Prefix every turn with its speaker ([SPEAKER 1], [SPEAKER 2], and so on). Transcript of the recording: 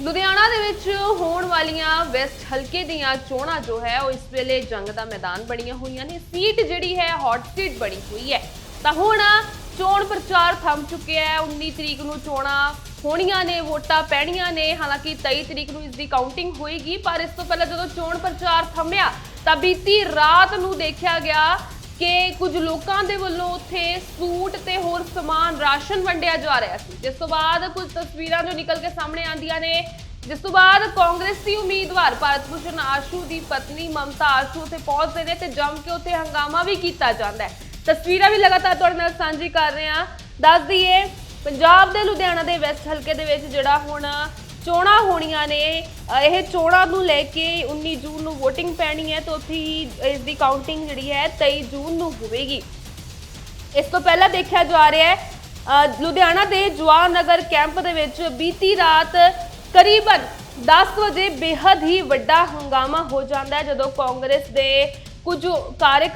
[SPEAKER 1] ਲੁਧਿਆਣਾ ਦੇ ਵਿੱਚ ਹੋਣ ਵਾਲੀਆਂ ਵੈਸਟ ਹਲਕੇ ਦੀਆਂ ਚੋਣਾਂ ਜੋ ਹੈ, ਉਹ ਇਸ ਵੇਲੇ ਜੰਗ ਦਾ ਮੈਦਾਨ ਬਣੀਆਂ ਹੋਈਆਂ ਨੇ। ਸੀਟ ਜਿਹੜੀ ਹੈ ਹੌਟ ਸੀਟ ਬਣੀ ਹੋਈ ਹੈ। ਤਾਂ ਹੁਣ ਚੋਣ ਪ੍ਰਚਾਰ ਥੰਮ ਚੁੱਕਿਆ ਹੈ 19 ਤਰੀਕ ਨੂੰ ਚੋਣਾਂ ਹੋਣੀਆਂ ਨੇ, ਵੋਟਾਂ ਪੈਣੀਆਂ ਨੇ। ਹਾਲਾਂਕਿ 23 ਤਰੀਕ ਨੂੰ ਇਸ ਦੀ ਕਾਊਂਟਿੰਗ ਹੋਏਗੀ, ਪਰ ਇਸ ਤੋਂ ਪਹਿਲਾਂ ਜਦੋਂ ਚੋਣ ਪ੍ਰਚਾਰ ਥੰਮਿਆ, ਤਾਂ ਬੀਤੀ ਰਾਤ ਨੂੰ ਦੇਖਿਆ ਗਿਆ ਕਿ ਕੁਝ ਲੋਕਾਂ ਦੇ ਵੱਲੋਂ ਉੱਥੇ ਸੂਟ ਤੇ ਸਮਾਨ ਰਾਸ਼ਨ ਵੰਡਿਆ ਜਾ ਰਿਹਾ ਸੀ। ਜਿਸ ਤੋਂ ਬਾਅਦ ਕੁਝ ਤਸਵੀਰਾਂ ਜੋ ਨਿਕਲ ਕੇ ਸਾਹਮਣੇ ਆਉਂਦੀਆਂ ਨੇ, ਜਿਸ ਤੋਂ ਬਾਅਦ ਕਾਂਗਰਸੀ ਉਮੀਦਵਾਰ ਭਾਰਤ ਭੂਸ਼ਣ ਆਸ਼ੂ ਦੀ ਪਤਨੀ ਮਮਤਾ ਆਸ਼ੂ ਉੱਥੇ ਪਹੁੰਚਦੇ ਨੇ ਤੇ ਜੰਮ ਕੇ ਉੱਥੇ ਹੰਗਾਮਾ ਵੀ ਕੀਤਾ ਜਾਂਦਾ ਹੈ। ਤਸਵੀਰਾਂ ਵੀ ਲਗਾਤਾਰ ਤੁਹਾਡੇ ਨਾਲ ਸਾਂਝੀ ਕਰ ਰਹੇ ਹਾਂ। ਦੱਸ ਦਈਏ, ਪੰਜਾਬ ਦੇ ਲੁਧਿਆਣਾ ਦੇ ਵੈਸਟ ਹਲਕੇ ਦੇ ਵਿੱਚ ਜਿਹੜਾ ਹੁਣ ਚੋਣਾਂ ਹੋਣੀਆਂ ਨੇ ਇਹ ਚੋਣਾਂ ਨੂੰ ਲੈ ਕੇ 19 ਜੂਨ ਨੂੰ VOTING ਪੈਣੀ ਹੈ ਤੇ ਉੱਥੇ ਹੀ ਇਸ ਦੀ ਕਾਊਂਟਿੰਗ ਜਿਹੜੀ ਹੈ 23 ਜੂਨ ਨੂੰ ਹੋਵੇਗੀ। ਇਸ ਤੋਂ ਪਹਿਲਾਂ ਦੇਖਿਆ ਜਾ ਰਿਹਾ ਹੈ ਲੁਧਿਆਣਾ ਦੇ ਜਵਾਹਰ ਨਗਰ ਕੈਂਪ ਦੇ ਵਿੱਚ ਬੀਤੀ ਰਾਤ ਕਰੀਬਨ 10 ਵਜੇ ਬੇहद ਹੀ ਵੱਡਾ ਹੰਗਾਮਾ ਹੋ ਜਾਂਦਾ ਹੈ, ਜਦੋਂ ਕਾਂਗਰਸ ਦੇ ਕੁਝ ਕਾਰਜਕਰਤਾ